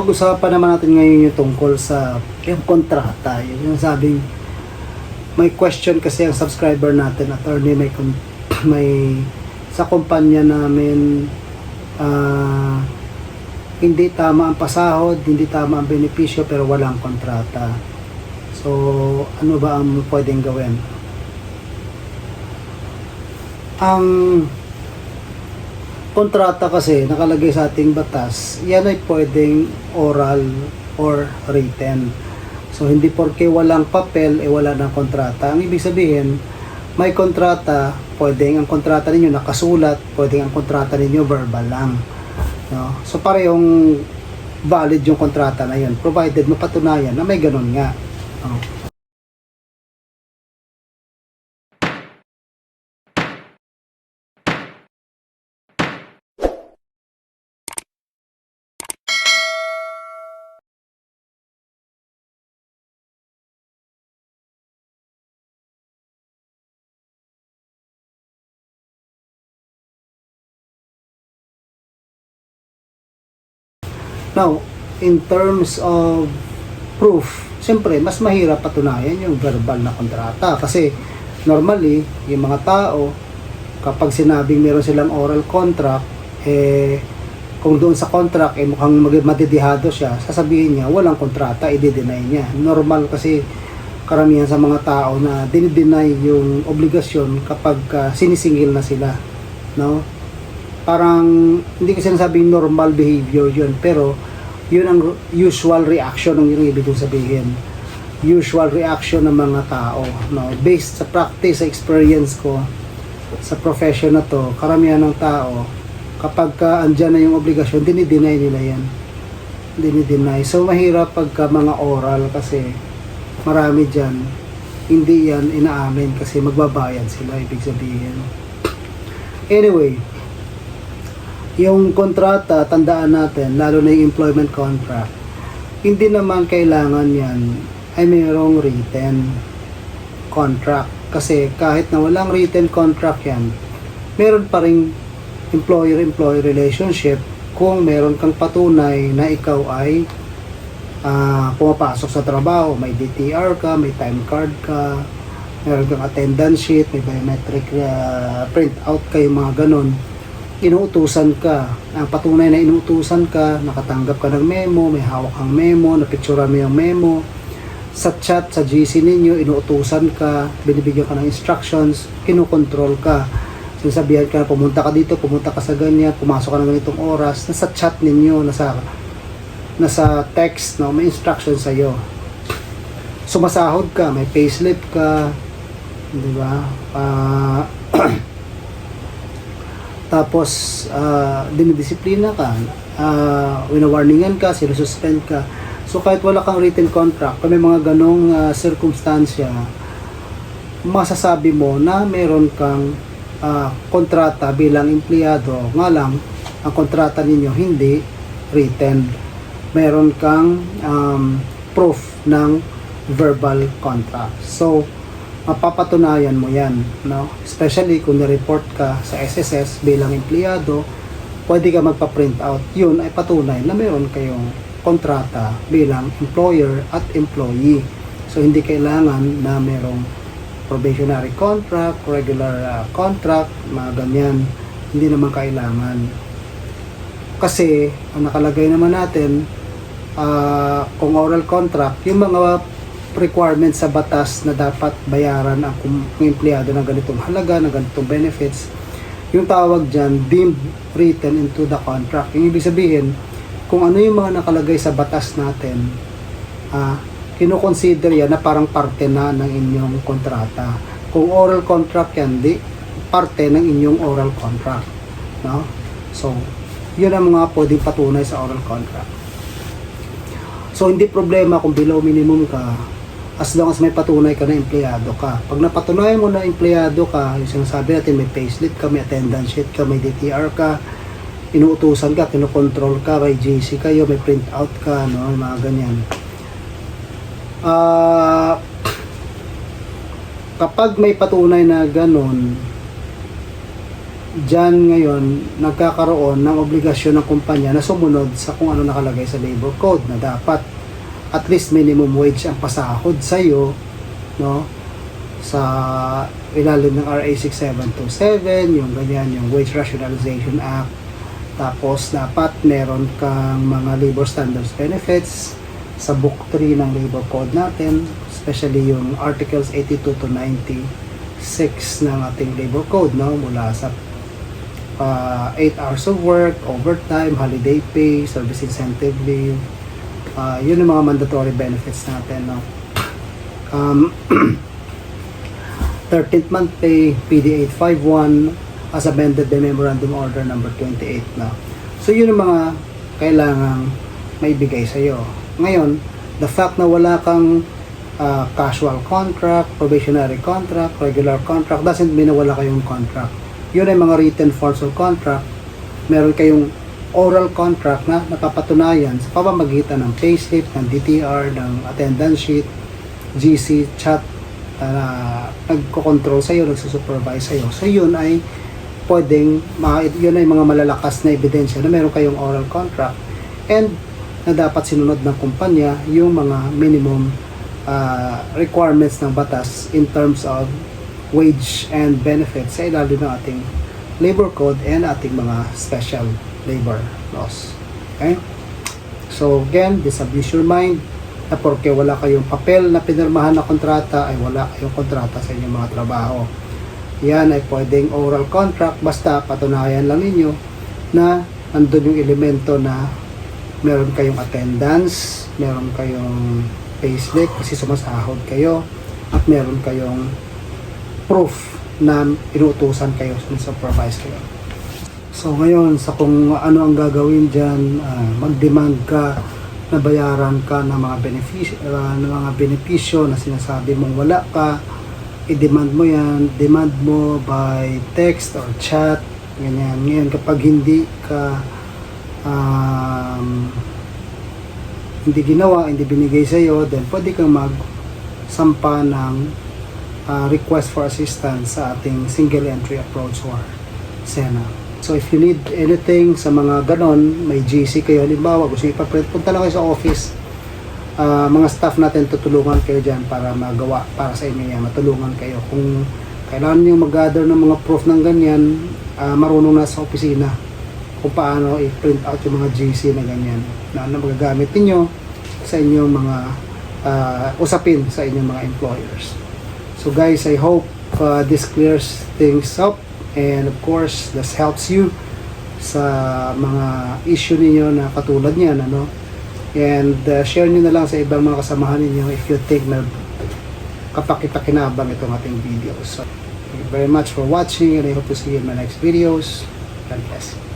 Pag-usapan naman natin ngayon yung tungkol sa yung kontrata. Yung, sabing may question kasi ang subscriber natin, attorney, may, may sa kumpanya namin ah, hindi tama ang pasahod, hindi tama ang benepisyo pero walang kontrata. So, ano ba ang pwedeng gawin? Ang kontrata kasi nakalagay sa ating batas, yan ay pwedeng oral or written. So hindi porke walang papel eh wala ng kontrata. Ang ibig sabihin, may kontrata, pwedeng ang kontrata ninyo nakasulat, pwedeng ang kontrata ninyo verbal lang. No? So parehong valid yung kontrata na yun provided mapatunayan na may ganun nga. No? Now, in terms of proof, siyempre, mas mahirap patunayan yung verbal na kontrata. Kasi, normally, yung mga tao, kapag sinabing meron silang oral contract, eh, kung doon sa contract, eh, mukhang madidihado siya, sasabihin niya, walang kontrata, i-deny niya. Normal kasi, karamihan sa mga tao na dinideny yung obligasyon kapag ah, sinisingil na sila. No? parang hindi ko sinasabing normal behavior yun pero yun ang usual reaction ng yung ibig kong sabihin. Usual reaction ng mga tao no? Based sa practice sa experience ko sa profession na to karamihan ng tao kapag ka andyan na yung obligasyon dinideny nila yan. Dinideny. So mahirap pagka mga oral kasi marami dyan hindi yan inaamin kasi magbabayad sila ibig sabihin. Anyway yung kontrata, tandaan natin, lalo na yung employment contract, hindi naman kailangan yan ay mayroong written contract. Kasi kahit na walang written contract yan, meron pa rin employer-employee relationship kung meron kang patunay na ikaw ay ah, pumapasok sa trabaho, may DTR ka, may time card ka, meron kang attendance sheet, may biometric ah, print out kayo, mga ganon inuutusan ka. Ang patunay na inuutusan ka, nakatanggap ka ng memo, may hawak kang memo, napictura mo yung memo. Sa chat, sa GC ninyo, inuutusan ka, binibigyan ka ng instructions, kinukontrol ka. Sinasabihan ka, pumunta ka dito, pumunta ka sa ganyan, pumasok ka ng ganitong oras. Nasa chat ninyo, nasa nasa text, no, may instructions sa'yo. Sumasahod ka, may payslip ka, di ba? Ah, tapos uh, dinidisiplina ka uh, winawarningan ka sinususpend ka. So kahit wala kang written contract kung may mga ganong uh, sirkumstansya masasabi mo na meron kang uh, kontrata bilang empleyado nga lang ang kontrata ninyo hindi written. Meron kang um, proof ng verbal contract. So mapapatunayan mo yan, no? Especially kung ni-report ka sa SSS bilang empleyado, pwede ka magpa-print out. Yun ay patunay na meron kayong kontrata bilang employer at employee. So, hindi kailangan na merong probationary contract, regular uh, contract, mga ganyan. Hindi naman kailangan. Kasi, ang nakalagay naman natin, uh, kung oral contract, yung mga requirements sa batas na dapat bayaran ang empleyado ng ganitong halaga, ng ganitong benefits. Yung tawag dyan, deemed written into the contract. Yung ibig sabihin, kung ano yung mga nakalagay sa batas natin, ah, kinukonsider yan na parang parte na ng inyong kontrata. Kung oral contract yan, di parte ng inyong oral contract. No? So, yun ang mga pwedeng patunay sa oral contract. So, hindi problema kung below minimum ka, as long as may patunay ka na empleyado ka. Pag napatunayan mo na empleyado ka, yung sinasabi natin may payslip ka, may attendance sheet ka, may DTR ka, inuutusan ka, kinokontrol ka, may GC kayo, may print out ka, no, mga ganyan. Ah, kapag may patunay na ganun, dyan ngayon nagkakaroon ng obligasyon ng kumpanya na sumunod sa kung ano nakalagay sa labor code na dapat at least minimum wage ang pasahod sa iyo no sa ilalim ng RA 6727 yung ganyan yung Wage Rationalization Act tapos dapat meron kang mga labor standards benefits sa book 3 ng labor code natin especially yung articles 82 to 96 ng ating labor code no mula sa uh, 8 hours of work, overtime, holiday pay, service incentive leave. Uh, yun ang mga mandatory benefits natin. No? Um, 13th month pay, PD 851, as amended by Memorandum Order number 28. No? So yun ang mga kailangang maibigay sa iyo. Ngayon, the fact na wala kang uh, casual contract, probationary contract, regular contract, doesn't mean na wala kayong contract yun ay mga written forms of contract. Meron kayong oral contract na napapatunayan sa pamamagitan ng payslip, ng DTR, ng attendance sheet, GC, chat, na nagko-control sa iyo, nagsusupervise sa iyo. So yun ay pwedeng, yun ay mga malalakas na ebidensya na meron kayong oral contract and na dapat sinunod ng kumpanya yung mga minimum uh, requirements ng batas in terms of wage and benefits sa ilalim ng ating labor code and ating mga special labor laws. Okay? So again, disabuse your mind na porke wala kayong papel na pinirmahan na kontrata ay wala kayong kontrata sa inyong mga trabaho. Yan ay pwedeng oral contract basta patunayan lang ninyo na nandun yung elemento na meron kayong attendance, meron kayong payslip kasi sumasahod kayo at meron kayong proof na inuutusan kayo, supervise kayo. So ngayon, sa kung ano ang gagawin dyan, ah, mag-demand ka na bayaran ka ng mga benepisyo, ng mga benepisyo na sinasabi mong wala ka, i-demand mo yan, demand mo by text or chat, ganyan. Ngayon, kapag hindi ka um, hindi ginawa, hindi binigay sa iyo, then pwede kang magsampa ng uh, request for assistance sa ating single entry approach or SENA. So if you need anything sa mga ganon, may GC kayo, halimbawa gusto nyo ipaprint, punta lang kayo sa office. Uh, mga staff natin tutulungan kayo dyan para magawa para sa inyo yan, matulungan kayo. Kung kailangan nyo mag-gather ng mga proof ng ganyan, uh, marunong na sa opisina kung paano i-print out yung mga GC na ganyan na ano magagamit niyo sa inyong mga uh, usapin sa inyong mga employers. So guys, I hope uh, this clears things up and of course this helps you sa mga issue ninyo na katulad niyan ano. And uh, share niyo na lang sa ibang mga kasamahan ninyo if you think na kapakita-kinabang itong ating videos. So, thank you very much for watching and I hope to see you in my next videos. God bless.